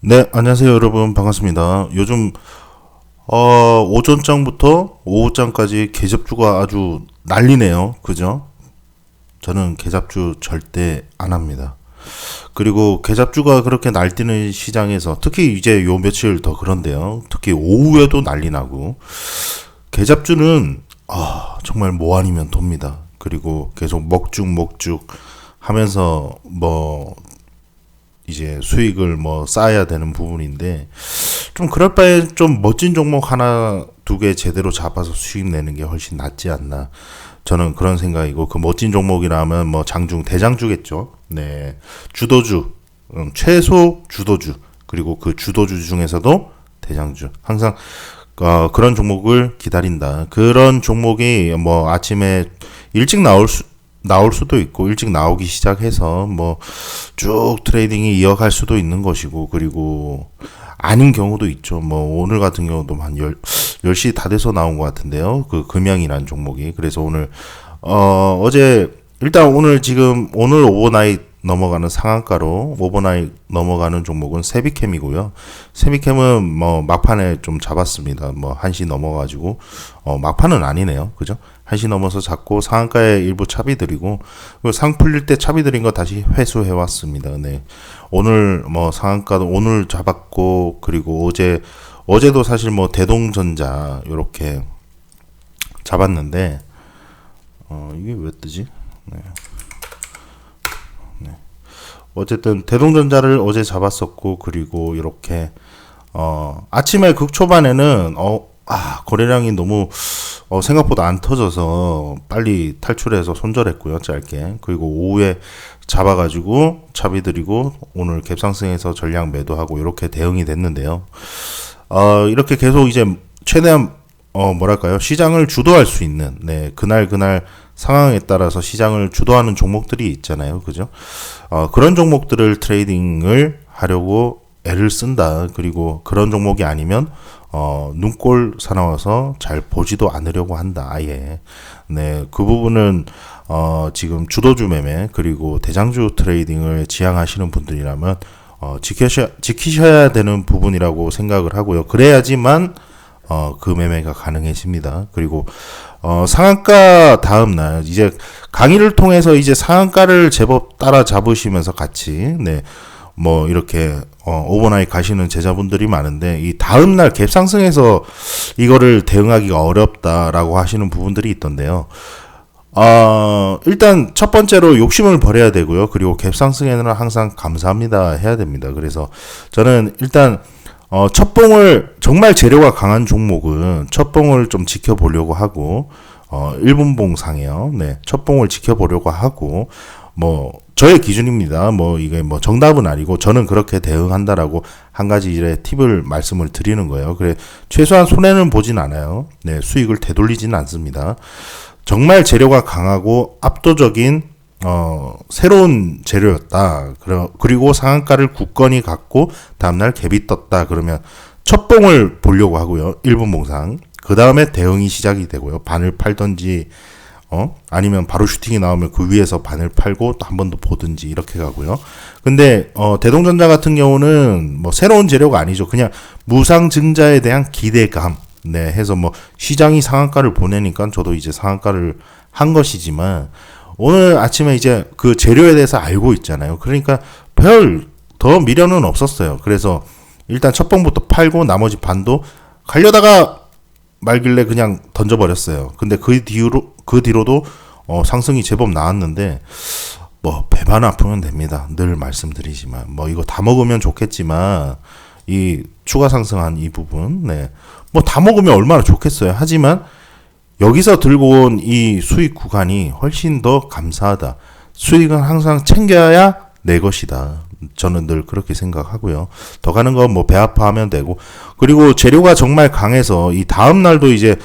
네, 안녕하세요, 여러분. 반갑습니다. 요즘, 어, 오전장부터 오후장까지 개잡주가 아주 난리네요. 그죠? 저는 개잡주 절대 안 합니다. 그리고 개잡주가 그렇게 날뛰는 시장에서 특히 이제 요 며칠 더 그런데요. 특히 오후에도 난리 나고 개잡주는 아, 정말 뭐 아니면 돕니다. 그리고 계속 먹죽 먹죽 하면서 뭐 이제 수익을 뭐 쌓아야 되는 부분인데 좀 그럴 바에 좀 멋진 종목 하나 두 개 제대로 잡아서 수익 내는 게 훨씬 낫지 않나 저는 그런 생각이고 그 멋진 종목이라면 뭐 장중 대장주겠죠. 네 주도주 음, 최소 주도주 그리고 그 주도주 중에서도 대장주 항상 어, 그런 종목을 기다린다. 그런 종목이 뭐 아침에 일찍 나올 수 나올 수도 있고 일찍 나오기 시작해서 뭐 쭉 트레이딩이 이어갈 수도 있는 것이고 그리고 아닌 경우도 있죠. 뭐 오늘 같은 경우도 한 10, 10시 다 돼서 나온 것 같은데요. 그 금양이라는 종목이. 그래서 오늘 어 어제 일단 오늘 지금 오늘 오버나잇 넘어가는 상한가로 오버나잇 넘어가는 종목은 세비캠이고요. 세비캠은 뭐 막판에 좀 잡았습니다. 뭐 1시 넘어가지고 어 막판은 아니네요. 그죠? 1시 넘어서 잡고 상한가에 일부 차비 드리고 상 풀릴 때 차비 드린 거 다시 회수해 왔습니다. 네. 오늘 뭐 상한가도 오늘 잡았고 그리고 어제 어제도 사실 뭐 대동전자 요렇게 잡았는데 어 이게 왜 뜨지? 네. 네. 어쨌든 대동전자를 어제 잡았었고 그리고 이렇게 어 아침에 극 초반에는 어 아, 거래량이 너무 어, 생각보다 안 터져서 빨리 탈출해서 손절했고요, 짧게. 그리고 오후에 잡아가지고 차비 드리고 오늘 갭상승해서 전량 매도하고 이렇게 대응이 됐는데요. 어, 이렇게 계속 이제 최대한 어, 뭐랄까요, 시장을 주도할 수 있는, 네, 그날 그날 상황에 따라서 시장을 주도하는 종목들이 있잖아요, 그죠? 어, 그런 종목들을 트레이딩을 하려고 애를 쓴다. 그리고 그런 종목이 아니면 어, 눈꼴 사나워서 잘 보지도 않으려고 한다. 아예. 네, 그 부분은 어, 지금 주도주 매매 그리고 대장주 트레이딩을 지향하시는 분들이라면 어, 지켜셔, 지키셔야 되는 부분이라고 생각을 하고요. 그래야지만 어, 그 매매가 가능해집니다. 그리고 어, 상한가 다음 날 이제 강의를 통해서 이제 상한가를 제법 따라 잡으시면서 같이 네. 뭐 이렇게 어, 오버나잇 가시는 제자분들이 많은데 이 다음 날 갭 상승해서 이거를 대응하기가 어렵다라고 하시는 부분들이 있던데요. 어, 일단 첫 번째로 욕심을 버려야 되고요. 그리고 갭 상승에는 항상 감사합니다 해야 됩니다. 그래서 저는 일단 어, 첫 봉을 정말 재료가 강한 종목은 첫 봉을 좀 지켜보려고 하고 어, 1분봉 상이요. 네. 첫 봉을 지켜보려고 하고 뭐 저의 기준입니다. 뭐 이게 뭐 정답은 아니고 저는 그렇게 대응한다라고 한 가지 이제 팁을 말씀을 드리는 거예요. 그래 최소한 손해는 보진 않아요. 네, 수익을 되돌리지는 않습니다. 정말 재료가 강하고 압도적인 어, 새로운 재료였다. 그리고 상한가를 굳건히 갖고 다음날 갭이 떴다. 그러면 첫 봉을 보려고 하고요. 1분 봉상. 그 다음에 대응이 시작이 되고요. 반을 팔던지 어? 아니면 바로 슈팅이 나오면 그 위에서 반을 팔고 또 한 번 더 보든지 이렇게 가고요. 근데 어, 대동전자 같은 경우는 뭐 새로운 재료가 아니죠. 그냥 무상증자에 대한 기대감 네, 해서 뭐 시장이 상한가를 보내니까 저도 이제 상한가를 한 것이지만 오늘 아침에 이제 그 재료에 대해서 알고 있잖아요. 그러니까 별 더 미련은 없었어요. 그래서 일단 첫 번부터 팔고 나머지 반도 가려다가 말길래 그냥 던져버렸어요. 근데 그 뒤로 그 뒤로도 어, 상승이 제법 나왔는데 뭐 배만 아프면 됩니다. 늘 말씀드리지만 뭐 이거 다 먹으면 좋겠지만 이 추가 상승한 이 부분 네. 뭐 다 먹으면 얼마나 좋겠어요. 하지만 여기서 들고 온 이 수익 구간이 훨씬 더 감사하다. 수익은 항상 챙겨야 내 것이다. 저는 늘 그렇게 생각하고요. 더 가는 건 뭐배 아파하면 되고 그리고 재료가 정말 강해서 이 다음 날도 이제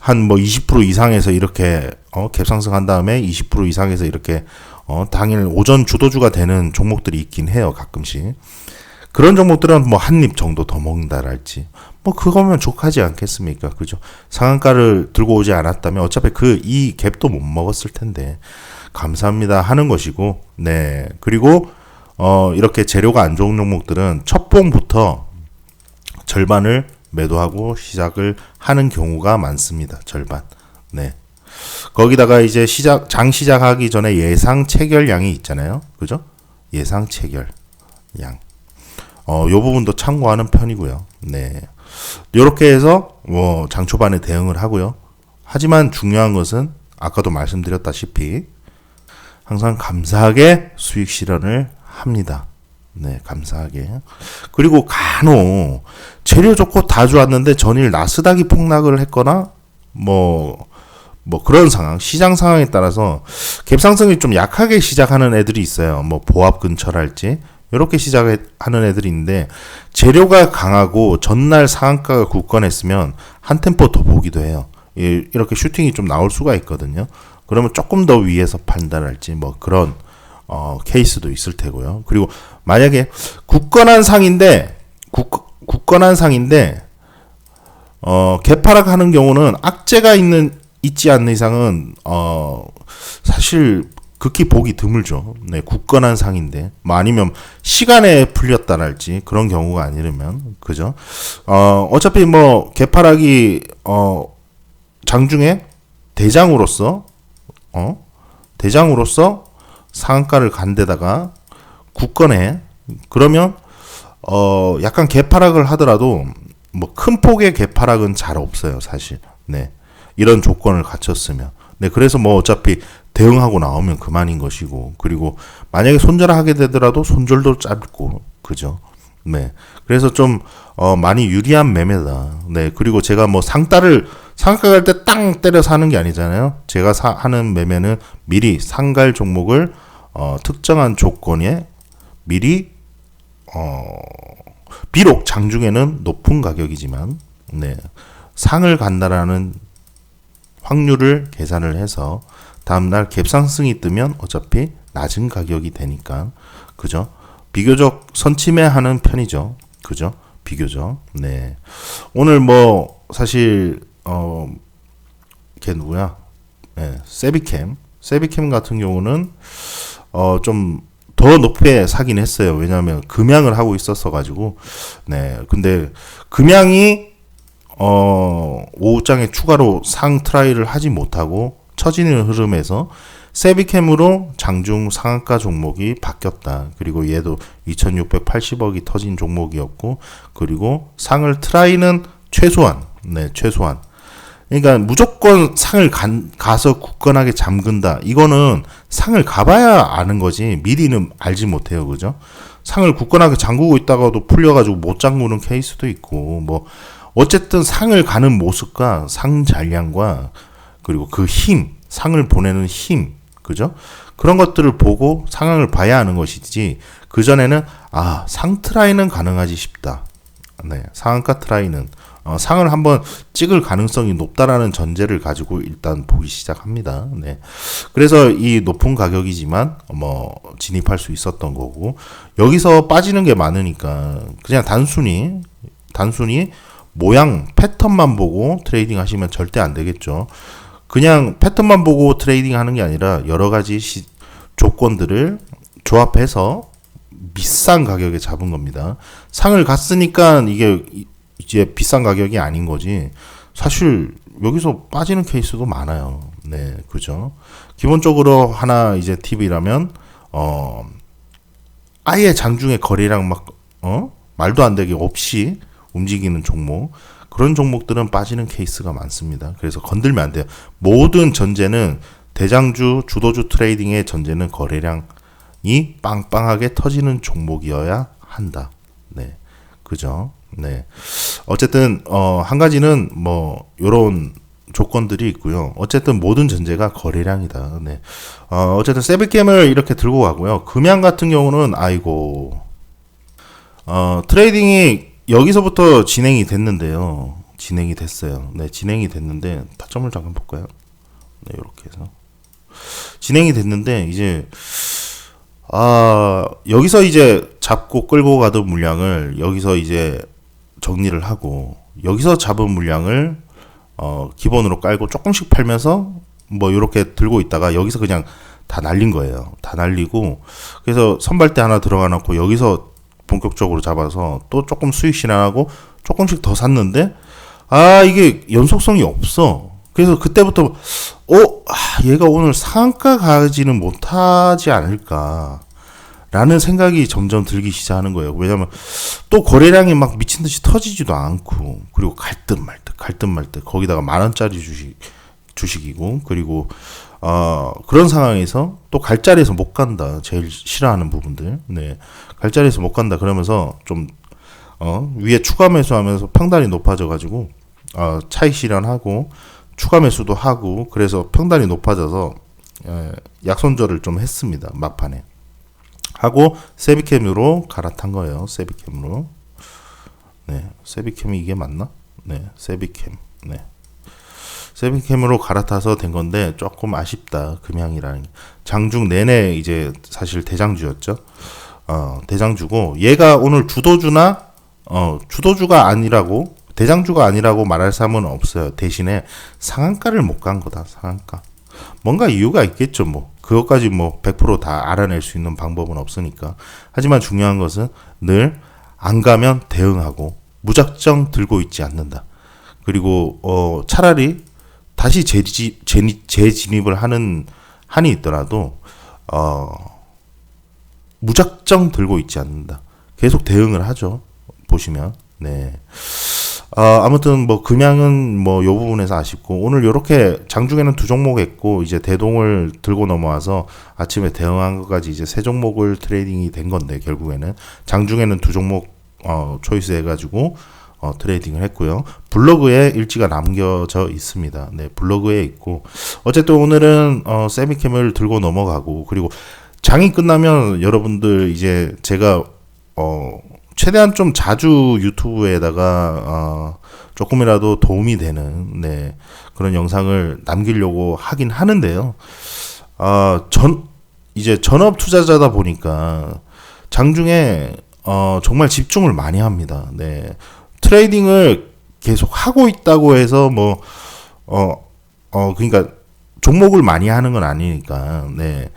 한 뭐 20% 이상에서 이렇게 어 갭상승한 다음에 20% 이상에서 이렇게 어 당일 오전 주도주가 되는 종목들이 있긴 해요 가끔씩 그런 종목들은 뭐 한 입 정도 더 먹는다랄지 뭐 그거면 족하지 않겠습니까 그죠 상한가를 들고 오지 않았다면 어차피 그 이 갭도 못 먹었을 텐데 감사합니다 하는 것이고 네 그리고 어, 이렇게 재료가 안 좋은 종목들은 첫 봉부터 절반을 매도하고 시작을 하는 경우가 많습니다. 절반. 네. 거기다가 이제 시작 장 시작하기 전에 예상 체결량이 있잖아요. 그죠? 예상 체결 양. 어, 요 부분도 참고하는 편이고요. 네. 요렇게 해서 뭐 장 초반에 대응을 하고요. 하지만 중요한 것은 아까도 말씀드렸다시피 항상 감사하게 수익 실현을 합니다. 네, 감사하게. 그리고 간혹 재료 좋고 다 좋았는데 전일 나스닥이 폭락을 했거나 뭐, 뭐 그런 상황, 시장 상황에 따라서 갭상승이 좀 약하게 시작하는 애들이 있어요. 뭐 보합 근처랄지. 이렇게 시작하는 애들이 있는데 재료가 강하고 전날 상한가가 굳건했으면 한 템포 더 보기도 해요. 이- 이렇게 슈팅이 좀 나올 수가 있거든요. 그러면 조금 더 위에서 판단할지 뭐 그런 어, 케이스도 있을 테고요. 그리고 만약에 굳건한 상인데 굳, 굳건한 상인데 어, 개파락 하는 경우는 악재가 있는 있지 않는 이상은 어, 사실 극히 보기 드물죠. 네, 굳건한 상인데. 뭐 아니면 시간에 풀렸다랄지 그런 경우가 아니라면 그죠? 어, 어차피 뭐 개파락이 어, 장중에 대장으로서 어? 대장으로서 상한가를 간 데다가 굳건해. 그러면 어 약간 개파락을 하더라도 뭐 큰 폭의 개파락은 잘 없어요 사실. 네. 이런 조건을 갖췄으면. 네 그래서 뭐 어차피 대응하고 나오면 그만인 것이고 그리고 만약에 손절을 하게 되더라도 손절도 짧고 그죠? 네. 그래서 좀 어, 많이 유리한 매매다. 네. 그리고 제가 뭐 상따를 상가 갈 때 땅 때려 사는 게 아니잖아요. 제가 사, 하는 매매는 미리 상갈 종목을 어, 특정한 조건에 미리 어, 비록 장중에는 높은 가격이지만 네, 상을 간다라는 확률을 계산을 해서 다음날 갭상승이 뜨면 어차피 낮은 가격이 되니까 그죠? 비교적 선침해하는 편이죠. 그죠? 비교적. 네. 오늘 뭐 사실 어, 걔 누구야? 네, 세비캠. 세비캠 같은 경우는 어, 좀 더 높게 사긴 했어요. 왜냐하면 금양을 하고 있었어 가지고. 네. 근데 금양이 어, 오후장에 추가로 상 트라이를 하지 못하고 처지는 흐름에서 세비캠으로 장중 상한가 종목이 바뀌었다. 그리고 얘도 2680억이 터진 종목이었고, 그리고 상을 트라이는 최소한, 네, 최소한. 그러니까 무조건 상을 간, 가서 굳건하게 잠근다. 이거는 상을 가봐야 아는 거지. 미리는 알지 못해요. 그죠? 상을 굳건하게 잠그고 있다가도 풀려가지고 못 잠그는 케이스도 있고, 뭐, 어쨌든 상을 가는 모습과 상 잔량과 그리고 그 힘, 상을 보내는 힘, 그죠? 그런 것들을 보고 상황을 봐야 하는 것이지, 그전에는, 아, 상 트라이는 가능하지 싶다. 네, 상한가 트라이는, 어, 상을 한번 찍을 가능성이 높다라는 전제를 가지고 일단 보기 시작합니다. 네. 그래서 이 높은 가격이지만, 뭐, 진입할 수 있었던 거고, 여기서 빠지는 게 많으니까, 그냥 단순히, 단순히 모양, 패턴만 보고 트레이딩 하시면 절대 안 되겠죠. 그냥 패턴만 보고 트레이딩 하는 게 아니라 여러 가지 시, 조건들을 조합해서 비싼 가격에 잡은 겁니다. 상을 갔으니까 이게 이- 이제 비싼 가격이 아닌 거지. 사실 여기서 빠지는 케이스도 많아요. 네, 그죠. 기본적으로 하나 이제 팁이라면 어 아예 장중에 거래량 막 어? 말도 안 되게 없이 움직이는 종목 그런 종목들은 빠지는 케이스가 많습니다. 그래서 건들면 안 돼요. 모든 전제는 대장주 주도주 트레이딩의 전제는 거래량이 빵빵하게 터지는 종목이어야 한다. 네. 그죠? 네. 어쨌든 어 한 가지는 뭐 요런 조건들이 있고요. 어쨌든 모든 전제가 거래량이다. 네. 어 어쨌든 세비캠을 이렇게 들고 가고요. 금양 같은 경우는 아이고 어 트레이딩이 여기서부터 진행이 됐는데요. 진행이 됐어요. 네, 진행이 됐는데 타점을 잠깐 볼까요? 네, 이렇게 해서 진행이 됐는데 이제 아 여기서 이제 잡고 끌고 가던 물량을 여기서 이제 정리를 하고 여기서 잡은 물량을 어 기본으로 깔고 조금씩 팔면서 뭐 이렇게 들고 있다가 여기서 그냥 다 날린 거예요. 다 날리고 그래서 선발대 하나 들어가 놓고 여기서 본격적으로 잡아서 또 조금 수익 실현하고 조금씩 더 샀는데 아 이게 연속성이 없어. 그래서 그때부터 어 아, 얘가 오늘 상한가 가지는 못하지 않을까. 라는 생각이 점점 들기 시작하는 거예요. 왜냐면 또 거래량이 막 미친 듯이 터지지도 않고 그리고 갈듯 말듯 갈듯 말듯 거기다가 만 원짜리 주식 주식이고 그리고 어 그런 상황에서 또 갈 자리에서 못 간다. 제일 싫어하는 부분들. 네. 갈 자리에서 못 간다 그러면서 좀 어, 위에 추가 매수하면서 평단이 높아져 가지고 어, 차익 실현하고 추가 매수도 하고 그래서 평단이 높아져서 예, 약손절을 좀 했습니다. 막판에. 하고 세비캠으로 갈아탄 거예요. 세비캠으로. 네. 세비캠이 이게 맞나? 네. 세비캠. 네. 세비캠으로 갈아타서 된 건데 조금 아쉽다. 금양이라는 게. 장중 내내 이제 사실 대장주였죠. 어, 대장주고 얘가 오늘 주도주나 어, 주도주가 아니라고 대장주가 아니라고 말할 사람은 없어요. 대신에 상한가를 못 간 거다. 상한가. 뭔가 이유가 있겠죠. 뭐 그것까지 뭐 100%다 알아낼 수 있는 방법은 없으니까. 하지만 중요한 것은 늘 안 가면 대응하고 무작정 들고 있지 않는다. 그리고 어 차라리 다시 재지, 재진입을 하는 한이 있더라도 어 무작정 들고 있지 않는다. 계속 대응을 하죠. 보시면 네. 어, 아무튼 뭐 금양은 뭐 요 부분에서 아쉽고 오늘 요렇게 장중에는 두 종목 했고 이제 대동을 들고 넘어와서 아침에 대응한 것까지 이제 세 종목을 트레이딩이 된 건데 결국에는 장중에는 두 종목 어 초이스 해가지고 어 트레이딩을 했고요 블로그에 일지가 남겨져 있습니다 네 블로그에 있고 어쨌든 오늘은 어 세미캠을 들고 넘어가고 그리고 장이 끝나면 여러분들 이제 제가 어 최대한 좀 자주 유튜브에다가 어, 조금이라도 도움이 되는 네, 그런 영상을 남기려고 하긴 하는데요. 어, 전 이제 전업 투자자다 보니까 장중에 어, 정말 집중을 많이 합니다. 네. 트레이딩을 계속 하고 있다고 해서 뭐 어, 어, 그러니까 종목을 많이 하는 건 아니니까, 네.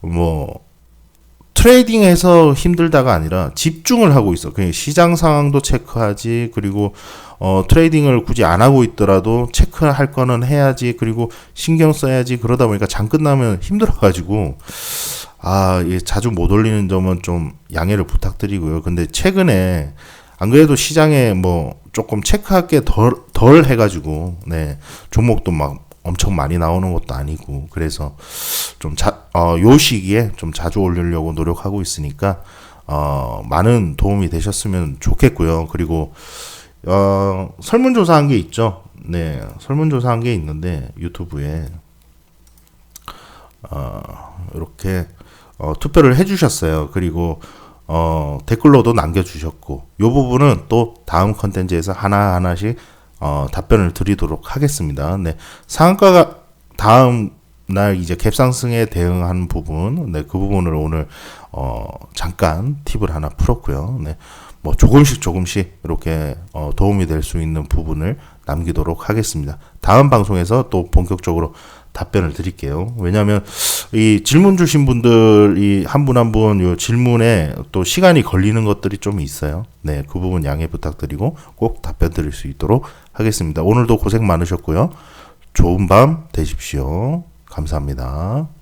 뭐, 트레이딩에서 힘들다가 아니라 집중을 하고 있어. 그냥 시장 상황도 체크하지. 그리고 어, 트레이딩을 굳이 안 하고 있더라도 체크할 거는 해야지. 그리고 신경 써야지. 그러다 보니까 장 끝나면 힘들어가지고 아, 예, 자주 못 올리는 점은 좀 양해를 부탁드리고요. 근데 최근에 안 그래도 시장에 뭐 조금 체크할 게 덜 덜 해가지고 네 종목도 막 엄청 많이 나오는 것도 아니고 그래서 좀 자, 어, 요 시기에 좀 자주 올리려고 노력하고 있으니까 어, 많은 도움이 되셨으면 좋겠고요. 그리고 어, 설문조사한 게 있죠. 네, 설문조사한 게 있는데 유튜브에 어, 이렇게 어, 투표를 해주셨어요. 그리고 어, 댓글로도 남겨주셨고 요 부분은 또 다음 컨텐츠에서 하나 하나씩 어, 답변을 드리도록 하겠습니다. 네, 상한가가 다음 날 이제 갭상승에 대응하는 부분, 네, 그 부분을 오늘 어, 잠깐 팁을 하나 풀었고요. 네, 뭐 조금씩 조금씩 이렇게 어, 도움이 될 수 있는 부분을 남기도록 하겠습니다. 다음 방송에서 또 본격적으로 답변을 드릴게요. 왜냐하면 이 질문 주신 분들이 한 분 한 분 요 질문에 또 시간이 걸리는 것들이 좀 있어요. 네, 그 부분 양해 부탁드리고 꼭 답변 드릴 수 있도록 하겠습니다. 오늘도 고생 많으셨고요. 좋은 밤 되십시오. 감사합니다.